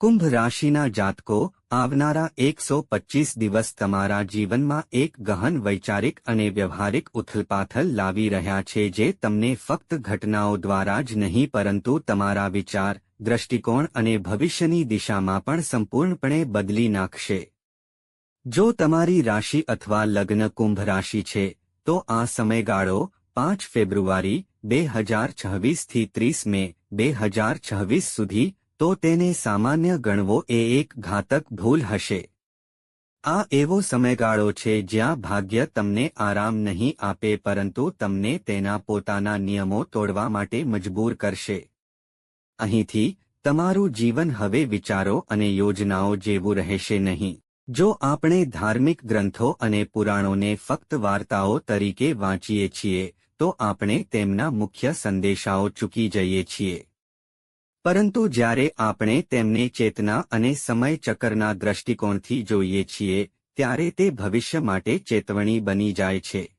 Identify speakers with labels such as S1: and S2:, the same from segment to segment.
S1: કુંભ રાશિના જાતકો, આવનારા એકસો પચીસ દિવસ તમારા જીવનમાં એક ગહન વૈચારિક અને વ્યવહારિક ઉથલપાથલ લાવી રહ્યા છે જે તમને ફક્ત ઘટનાઓ દ્વારા જ નહીં પરંતુ તમારા વિચાર, દ્રષ્ટિકોણ અને ભવિષ્યની દિશામાં પણ સંપૂર્ણપણે બદલી નાખશે. જો તમારી રાશિ અથવા લગ્ન કુંભ રાશિ છે, તો આ સમયગાળો પાંચ ફેબ્રુઆરી, બે હજાર છવ્વીસથી ત્રીસ મે, બે હજાર છવ્વીસ સુધી તો તેને સામાન્ય ગણવો એ એક ઘાતક ભૂલ હશે. આ એવો સમયગાળો છે જ્યાં ભાગ્ય તમને આરામ નહીં આપે પરંતુ તમને તેના પોતાના નિયમો તોડવા માટે મજબૂર કરશે. અહીંથી, તમારું જીવન હવે વિચારો અને યોજનાઓ જેવું રહેશે નહીં. જો આપણે ધાર્મિક ગ્રંથો અને પુરાણોને ફક્ત વાર્તાઓ તરીકે વાંચીએ છીએ, તો આપણે તેમના મુખ્ય સંદેશાઓ ચૂકી જઈએ છીએ. પરંતુ જ્યારે આપણે તેમને ચેતના અને સમય ચક્રના દ્રષ્ટિકોણથી જોઈએ છીએ, ત્યારે તે ભવિષ્ય માટે ચેતવણી બની જાય છે.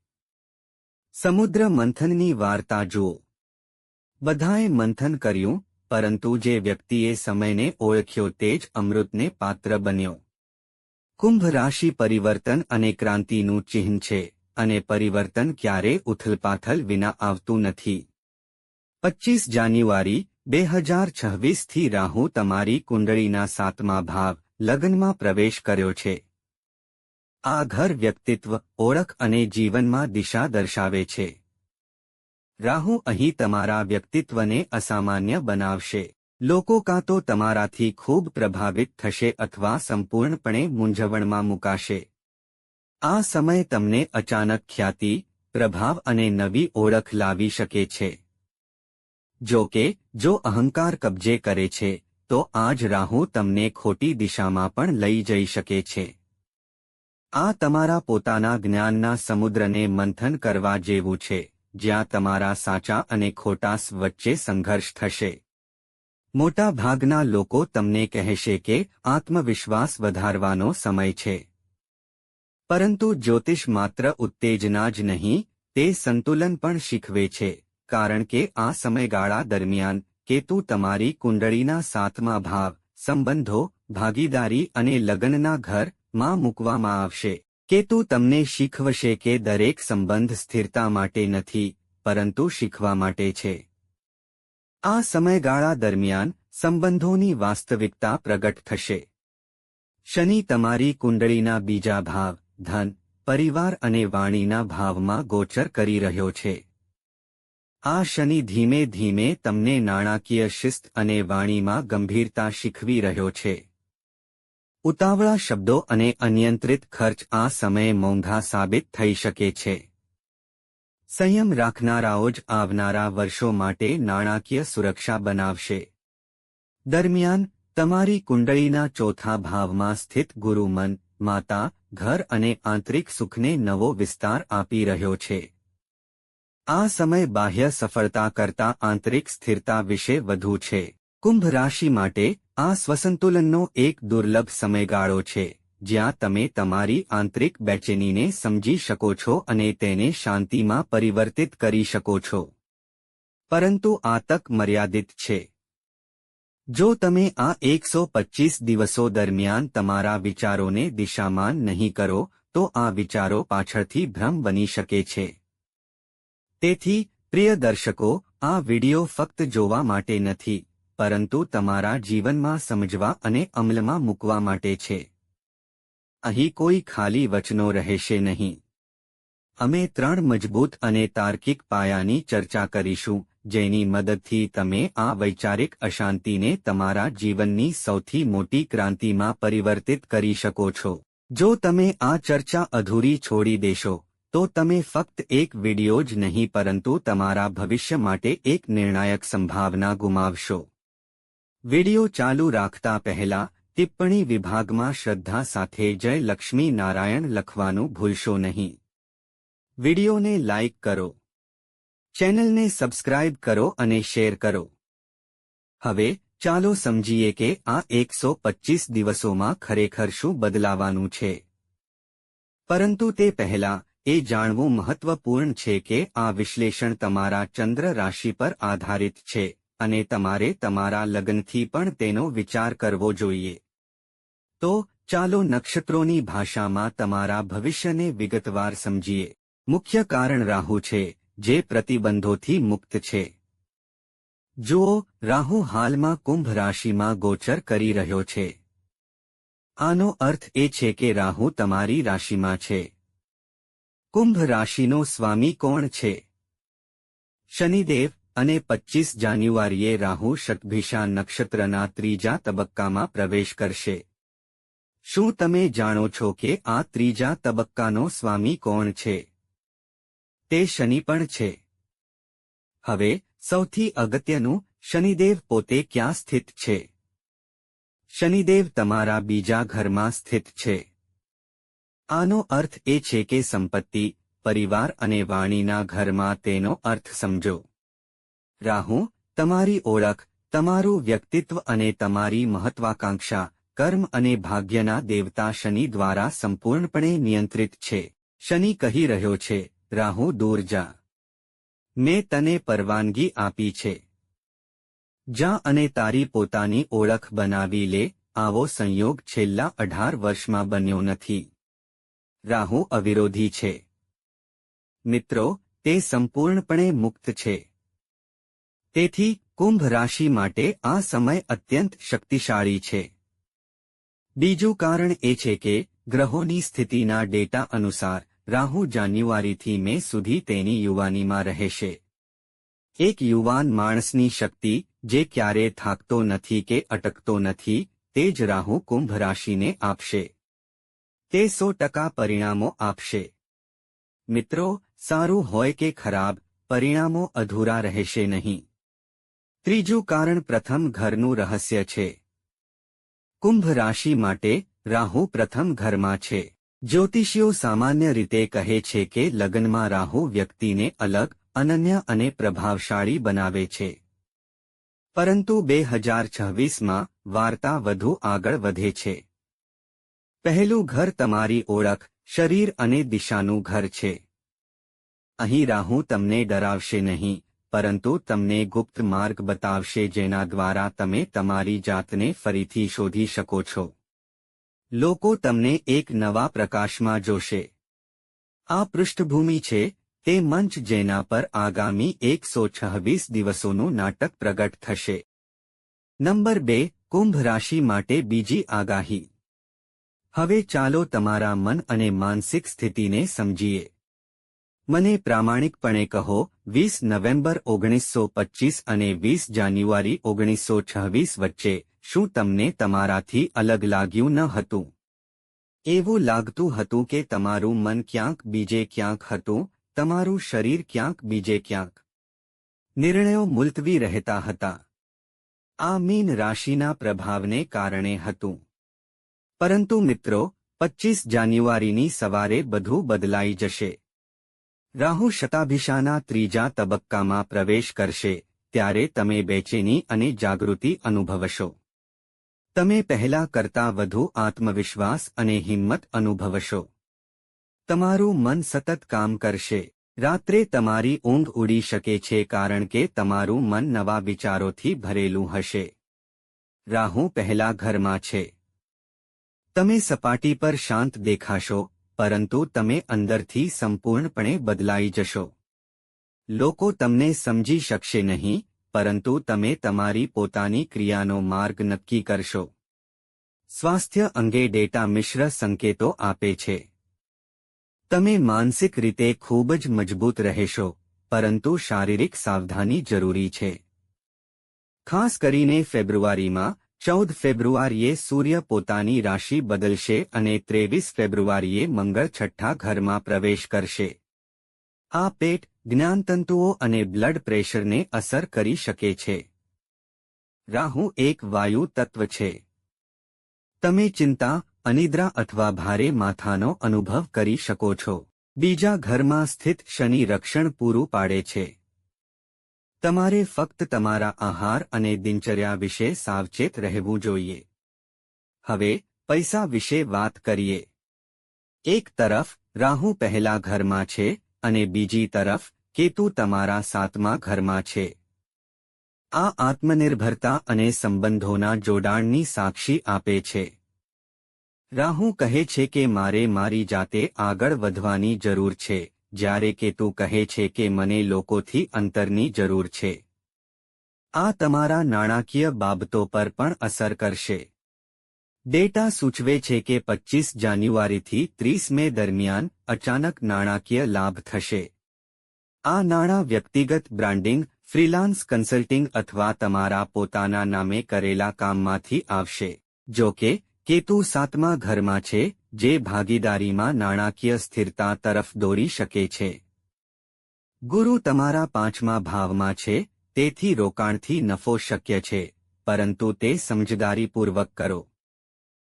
S1: સમુદ્ર મંથનની વાર્તા જુઓ. બધાએ મંથન કર્યું, પરંતુ જે વ્યક્તિએ સમયને ઓળખ્યો તે જ અમૃતને પાત્ર બન્યો. કુંભ રાશિ પરિવર્તન અને ક્રાંતિનું ચિહ્ન છે, અને પરિવર્તન ક્યારે ઉથલપાથલ વિના આવતું નથી. પચીસ જાન્યુઆરી બે હજાર છવ્વીસથી રાહુ તમારી કુંડળીના સાતમા ભાવ લગ્નમાં પ્રવેશ કર્યો છે. આ ઘર વ્યક્તિત્વ, ઓળખ અને જીવનમાં દિશા દર્શાવે છે. રાહુ અહીં તમારા વ્યક્તિત્વને અસામાન્ય બનાવશે. લોકો કાં તો તમારાથી ખૂબ પ્રભાવિત થશે અથવા સંપૂર્ણપણે મૂંઝવણમાં મુકાશે. આ સમય તમને અચાનક ખ્યાતિ, પ્રભાવ અને નવી ઓળખ લાવી શકે છે. જો કે જો અહંકાર કબજે કરે છે, તો આજ રાહુ તમને ખોટી દિશામાં પણ લઈ જઈ શકે છે. આ તમારા પોતાના જ્ઞાનના સમુદ્રને મંથન કરવા જેવું છે, જ્યાં તમારા સાચા અને ખોટા વચ્ચે સંઘર્ષ થશે. મોટા ભાગના લોકો તમને કહેશે કે આત્મવિશ્વાસ વધારવાનો સમય છે. પરંતુ જ્યોતિષ માત્ર ઉત્તેજના જ નહીં, તે સંતુલન પણ શીખવે છે. કારણ કે આ સમયગાળા દરમિયાન કેતુ તમારી કુંડળીના સાતમા ભાવ, સંબંધો, ભાગીદારી અને લગ્નના ઘરમાં મૂકવામાં આવશે. કેતુ તમને શીખવશે કે દરેક સંબંધ સ્થિરતા માટે નથી, પરંતુ શીખવા માટે છે. આ સમયગાળા દરમિયાન સંબંધોની વાસ્તવિકતા પ્રગટ થશે. શનિ તમારી કુંડળીના બીજા ભાવ, ધન, પરિવાર અને વાણીના ભાવમાં ગોચર કરી રહ્યો છે. આ શનિ ધીમે ધીમે તમને નાણાકીય શિસ્ત અને વાણીમાં ગંભીરતા શીખવી રહ્યો છે. ઉતાવળા શબ્દો અને અનિયંત્રિત ખર્ચ આ સમયે મોંઘા સાબિત થઈ શકે છે. સંયમ રાખનારાઓ જ આવનારા વર્ષો માટે નાણાકીય સુરક્ષા બનાવશે. દરમિયાન, તમારી કુંડળીના ચોથા ભાવમાં સ્થિત ગુરુમન માતા, ઘર અને આંતરિક સુખને નવો વિસ્તાર આપી રહ્યો છે. આ સમય બાહ્ય સફળતા કરતા આંતરિક સ્થિરતા વિશે વધુ છે. કુંભ રાશિ માટે આ સ્વસંતુલનનો એક દુર્લભ સમયગાળો છે, જ્યાં તમે તમારી આંતરિક બેચેનીને સમજી શકો છો અને તેને શાંતિમાં પરિવર્તિત કરી શકો છો. પરંતુ આ તક મર્યાદિત છે. જો તમે આ એકસો દિવસો દરમિયાન તમારા વિચારોને દિશામાન નહીં કરો, તો આ વિચારો પાછળથી ભ્રમ બની શકે છે. તેથી, પ્રિય દર્શકો, આ વિડિયો ફક્ત જોવા માટે નથી, પરંતુ તમારા જીવનમાં સમજવા અને અમલમાં મૂકવા માટે છે. અહીં કોઈ ખાલી વચનો રહેશે નહીં. અમે ત્રણ મજબૂત અને તાર્કિક પાયાની ચર્ચા કરીશું, જેની મદદથી તમે આ વૈચારિક અશાંતિને તમારા જીવનની સૌથી મોટી ક્રાંતિમાં પરિવર્તિત કરી શકો છો. જો તમે આ ચર્ચા અધૂરી છોડી દેશો તો તમે ફક્ત એક વિડિયો જ નહીં, પરંતુ તમારા ભવિષ્ય માટે એક નિર્ણાયક સંભાવના ગુમાવશો. વિડિયો ચાલુ રાખતા પહેલા, ટિપ્પણી વિભાગમાં શ્રદ્ધા સાથે જય લક્ષ્મી નારાયણ લખવાનું ભૂલશો નહીં. વિડિયોને લાઇક કરો. ચેનલને સબસ્ક્રાઇબ કરો અને શેર કરો. હવે, ચાલો સમજીએ કે આ એકસો દિવસોમાં ખરેખર શું બદલાવાનું છે. પરંતુ તે પહેલા એ જાણવું મહત્વપૂર્ણ છે કે આ વિશ્લેષણ તમારા ચંદ્ર રાશિ પર આધારિત છે અને તમારે તમારા લગ્નથી પણ તેનો વિચાર કરવો જોઈએ. તો ચાલો નક્ષત્રોની ભાષામાં તમારા ભવિષ્યને વિગતવાર સમજીએ. મુખ્ય કારણ રાહુ છે, જે પ્રતિબંધોથી મુક્ત છે. જુઓ રાહુ હાલમાં કુંભ રાશિમાં ગોચર કરી રહ્યો છે. આનો અર્થ એ છે કે રાહુ તમારી રાશિમાં છે. કુંભ રાશિનો સ્વામી કોણ છે? શનિદેવ અને પચ્ચીસ જાન્યુઆરીએ રાહુ શતભિષા નક્ષત્રના ત્રીજા તબક્કામાં પ્રવેશ કરશે. શું તમે જાણો છો કે આ ત્રીજા તબક્કાનો સ્વામી કોણ છે? તે શનિ પણ છે. હવે સૌથી અગત્યનું, શનિદેવ પોતે ક્યાં સ્થિત છે? શનિદેવ તમારા બીજા ઘરમાં સ્થિત છે. આનો અર્થ એ છે કે સંપત્તિ, પરિવાર અને વાણીના ઘરમાં તેનો અર્થ સમજો. રાહુ, તમારી ઓળખ, તમારું વ્યક્તિત્વ અને તમારી મહત્વાકાંક્ષા, કર્મ અને ભાગ્યના દેવતા શનિ દ્વારા સંપૂર્ણપણે નિયંત્રિત છે. શનિ કહી રહ્યો છે, રાહુ, દૂર જા. મેં તને પરવાનગી આપી છે. જા અને તારી પોતાની ઓળખ બનાવી લે. આવો સંયોગ છેલ્લા અઢાર વર્ષમાં બન્યો નથી. રાહુ અવિરોધી છે. મિત્રો, તે સંપૂર્ણપણે મુક્ત છે. તેથી, કુંભ રાશિ માટે આ સમય અત્યંત શક્તિશાળી છે. બીજું કારણ એ છે કે, ગ્રહોની સ્થિતિના ડેટા અનુસાર, રાહુ જાન્યુઆરીથી મે સુધી તેની યુવાનીમાં રહેશે. એક યુવાન માણસની શક્તિ, જે ક્યારે થાકતો નથી કે અટકતો નથી, તે જ રાહુ કુંભ રાશિને આપશે. તે સો ટકા પરિણામો આપશે. મિત્રો, સારું હોય કે ખરાબ, પરિણામો અધૂરા રહેશે નહીં. ત્રીજું કારણ પ્રથમ ઘરનું રહસ્ય છે. કુંભ રાશિ માટે રાહુ પ્રથમ ઘરમાં છે. જ્યોતિષીઓ સામાન્ય રીતે કહે છે કે લગ્નમાં રાહુ વ્યક્તિને અલગ, અનન્ય અને પ્રભાવશાળી બનાવે છે. પરંતુ બે હજાર છવ્વીસમાં વાર્તા વધુ આગળ વધે છે. પહેલું ઘર તમારી ઓળખ, શરીર અને દિશાનું ઘર છે. અહીં રાહુ તમને ડરાવશે નહીં, પરંતુ તમને ગુપ્ત માર્ગ બતાવશે જેના દ્વારા તમે તમારી જાતને ફરીથી શોધી શકો છો. લોકો તમને એક નવા પ્રકાશમાં જોશે. આ પૃષ્ઠભૂમિ છે, તે મંચ જેના પર આગામી એકસો છવ્વીસ દિવસોનું નાટક પ્રગટ થશે. નંબર બે, કુંભ રાશિ માટે બીજી આગાહી. હવે ચાલો તમારા મન અને માનસિક સ્થિતિને સમજીએ. મને પ્રામાણિકપણે કહો, વીસ નવેમ્બર ઓગણીસો પચ્ચીસ અને વીસ જાન્યુઆરી ઓગણીસો છવ્વીસ વચ્ચે શું તમને તમારાથી અલગ લાગ્યું ન હતું? એવું લાગતું હતું કે તમારું મન ક્યાંક બીજે ક્યાંક હતું, તમારું શરીર ક્યાંક બીજે ક્યાંક. નિર્ણયો મુલતવી રહેતા હતા. આ મીન રાશિના પ્રભાવને કારણે હતું. પરંતુ મિત્રો, પચ્ચીસ જાન્યુઆરીની સવારે બધું બદલાઈ જશે. રાહુ શતાભિષાના ત્રીજા તબક્કામાં પ્રવેશ કરશે, ત્યારે તમે બેચેની અને જાગૃતિ અનુભવશો. તમે પહેલા કરતા વધુ આત્મવિશ્વાસ અને હિંમત અનુભવશો. તમારું મન સતત કામ કરશે. રાત્રે તમારી ઊંઘ ઉડી શકે છે કારણ કે તમારું મન નવા વિચારોથી ભરેલું હશે. રાહુ પહેલા ઘરમાં છે. તમે સપાટી પર શાંત દેખાશો, પરંતુ તમે અંદરથી સંપૂર્ણપણે બદલાઈ જશો. લોકો તમને સમજી શકશે નહીં, પરંતુ તમે તમારી પોતાની ક્રિયાનો માર્ગ નક્કી કરશો. સ્વાસ્થ્ય અંગે ડેટા મિશ્ર સંકેતો આપે છે. તમે માનસિક રીતે ખૂબ જ મજબૂત રહેશો, પરંતુ શારીરિક સાવધાની જરૂરી છે. ખાસ કરીને ફેબ્રુઆરીમાં ચૌદ ફેબ્રુઆરીએ સૂર્ય પોતાની રાશિ બદલશે અને ત્રેવીસ ફેબ્રુઆરીએ મંગળ છઠ્ઠા ઘરમાં પ્રવેશ કરશે. આ પેટ જ્ઞાનતંતુઓ અને બ્લડ પ્રેશરને અસર કરી શકે છે. રાહુ એક વાયુ તત્વ છે. તમે ચિંતા, અનિદ્રા અથવા ભારે માથાનો અનુભવ કરી શકો છો. બીજા ઘરમાં સ્થિત શનિ રક્ષણ પૂરું પાડે છે. તમારે ફક્ત તમારા આહાર અને દિનચર્યા વિશે સાવચેત રહેવું જોઈએ. હવે, પૈસા વિશે વાત કરીએ. એક તરફ, રાહુ પહેલા ઘરમાં છે અને બીજી તરફ, કેતુ તમારા સાતમા ઘરમાં છે. આ આત્મનિર્ભરતા અને સંબંધોના જોડાણની સાક્ષી આપે છે. રાહુ કહે છે કે મારે મારી જાતે આગળ વધવાની જરૂર છે. જ્યારે કેતુ કહે છે કે મને લોકોથી અંતરની જરૂર છે. આ તમારા નાણાકીય બાબતો પર પણ અસર કરશે. ડેટા સૂચવે છે કે પચીસ જાન્યુઆરીથી ત્રીસ મે દરમિયાન અચાનક નાણાકીય લાભ થશે. આ નાણાં વ્યક્તિગત બ્રાન્ડિંગ, ફ્રીલાન્સ કન્સલ્ટિંગ અથવા તમારા પોતાના નામે કરેલા કામમાંથી આવશે. જો કે, કેતુ સાતમા ઘરમાં છે જે ભાગીદારીમાં નાણાકીય સ્થિરતા તરફ દોરી શકે છે. ગુરુ તમારા પાંચમા ભાવમાં છે, તેથી રોકાણથી નફો શક્ય છે, પરંતુ તે સમજદારીપૂર્વક કરો.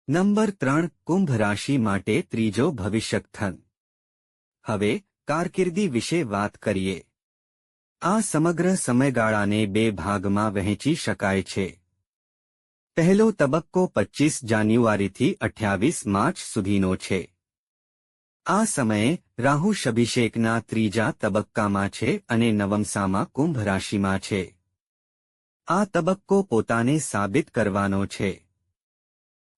S1: નંબર ત્રણ, કુંભ રાશિ માટે ત્રીજો ભવિષ્યકથન હવે, કારકિર્દી વિશે વાત કરીએ. આ સમગ્ર સમયગાળાને બે ભાગમાં વહેંચી શકાય છે. પહેલો તબક્કો પચીસ જાન્યુઆરીથી અઠ્યાવીસ માર્ચ સુધીનો છે. આ સમયે રાહુ અભિષેકના ત્રીજા તબક્કામાં છે અને નવમસામાં કુંભ રાશિમાં છે. આ તબક્કો પોતાને સાબિત કરવાનો છે.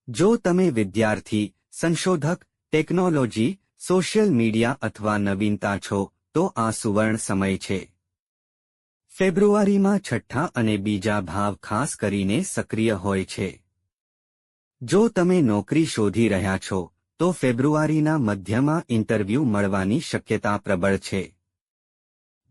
S1: જો તમે વિદ્યાર્થી, સંશોધક, ટેકનોલોજી, સોશિયલ મીડિયા અથવા નવીનતા છો, તો આ સુવર્ણ સમય છે. ફેબ્રુઆરીમાં છઠ્ઠા અને બીજા ભાવ ખાસ કરીને સક્રિય હોય છે. જો તમે નોકરી શોધી રહ્યા છો, તો ફેબ્રુઆરીના મધ્યમાં ઇન્ટરવ્યૂ મળવાની શક્યતા પ્રબળ છે.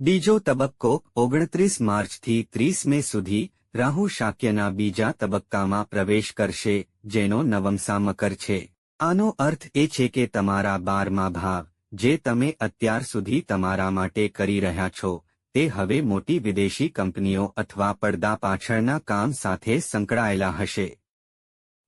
S1: બીજો તબક્કો ઓગણત્રીસ માર્ચથી ત્રીસ મે સુધી રાહુ શાક્યના બીજા તબક્કામાં પ્રવેશ કરશે, જેનો નવમસા મકર છે. આનો અર્થ એ છે કે તમારા બારમા ભાવ, જે તમે અત્યાર સુધી તમારા માટે કરી રહ્યા છો તે હવે મોટી વિદેશી કંપનીઓ અથવા પડદા પાછળના કામ સાથે સંકળાયેલા હશે.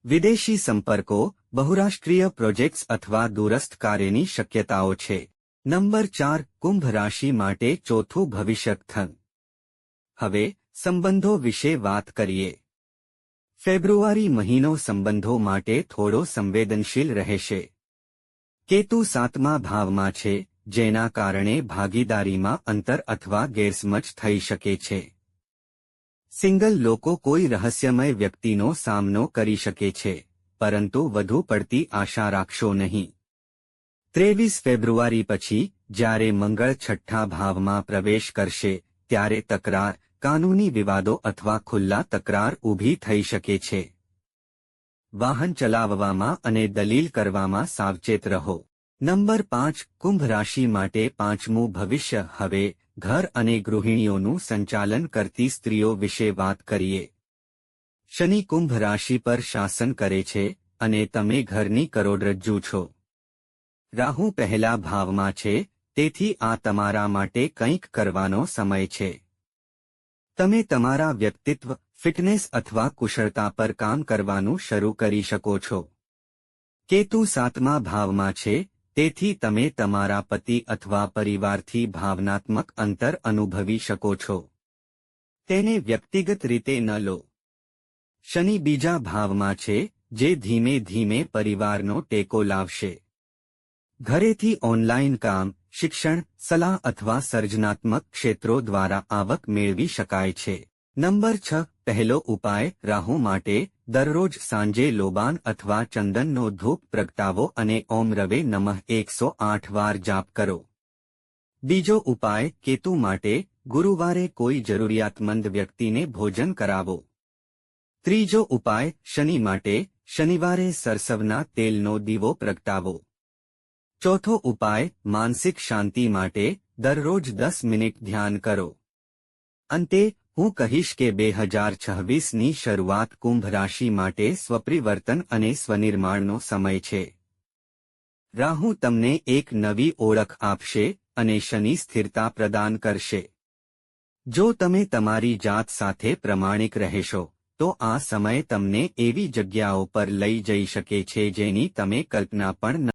S1: વિદેશી સંપર્કો, બહુરાષ્ટ્રીય પ્રોજેક્ટ્સ અથવા દૂરસ્થ કાર્યની શક્યતાઓ છે. નંબર ચાર, કુંભ રાશિ માટે ચોથું ભવિષ્યકથન હવે, સંબંધો વિશે વાત કરીએ. ફેબ્રુઆરી મહિનો સંબંધો માટે થોડો સંવેદનશીલ રહેશે. કેતુ સાતમા ભાવમાં છે. જેના કારણે ભાગીદારીમાં અંતર અથવા ગેરસમજ થઈ શકે છે. સિંગલ લોકો કોઈ રહસ્યમય વ્યક્તિનો સામનો કરી શકે છે, પરંતુ વધુ પડતી આશા રાખશો નહીં. ત્રેવીસ ફેબ્રુઆરી પછી, જ્યારે મંગળ છઠ્ઠા ભાવમાં પ્રવેશ કરશે, ત્યારે તકરાર, કાનૂની વિવાદો અથવા ખુલ્લા તકરાર ઊભી થઈ શકે છે. વાહન ચલાવવામાં અને દલીલ કરવામાં સાવચેત રહો. નંબર પાંચ, કુંભ રાશિ માટે પાંચમું ભવિષ્ય. હવે ઘર અને ગૃહિણીઓનું સંચાલન કરતી સ્ત્રીઓ વિશે વાત કરીએ. શનિ કુંભ રાશિ પર શાસન કરે છે અને તમે ઘરની કરોડરજ્જુ છો. રાહુ પહેલા ભાવમાં છે, તેથી આ તમારા માટે કંઈક કરવાનો સમય છે. તમે તમારા વ્યક્તિત્વ, ફિટનેસ અથવા કુશળતા પર કામ કરવાનું શરૂ કરી શકો છો. કેતુ સાતમા ભાવમાં છે તેથી તમે તમારા પતિ અથવા પરિવારથી ભાવનાત્મક અંતર અનુભવી શકો છો. તેને વ્યક્તિગત રીતે ન લો. શનિ બીજા ભાવમાં છે, જે ધીમે ધીમે પરિવારનો ટેકો લાવશે. ઘરેથી ઓનલાઇન કામ, શિક્ષણ, સલાહ અથવા સર્જનાત્મક ક્ષેત્રો દ્વારા આવક મેળવી શકાય છે. નંબર છ, પહેલો ઉપાય, રાહુ માટે દરરોજ સાંજે લોબાન અથવા ચંદનનો ધૂપ પ્રગટાવો અને ઓમ રવે નમઃ એકસો આઠ વાર જાપ કરો. બીજો ઉપાય, કેતુ માટે ગુરુવારે કોઈ જરૂરિયાતમંદ વ્યક્તિને ભોજન કરાવો. ત્રીજો ઉપાય, શનિ માટે શનિવારે સરસવના તેલનો દીવો પ્રગટાવો. ચોથો ઉપાય, માનસિક શાંતિ માટે દરરોજ દસ મિનિટ ધ્યાન કરો. અંતે હું કહીશ કે બે હજાર છવ્વીસની શરૂઆત કુંભ રાશિ માટે સ્વપરિવર્તન અને સ્વનિર્માણનો સમય છે. રાહુ તમને એક નવી ઓળખ આપશે અને શનિ સ્થિરતા પ્રદાન કરશે. જો તમે તમારી જાત સાથે પ્રમાણિક રહેશો, તો આ સમય તમને એવી જગ્યાઓ પર લઈ જઈ શકે છે જેની તમે કલ્પના પણ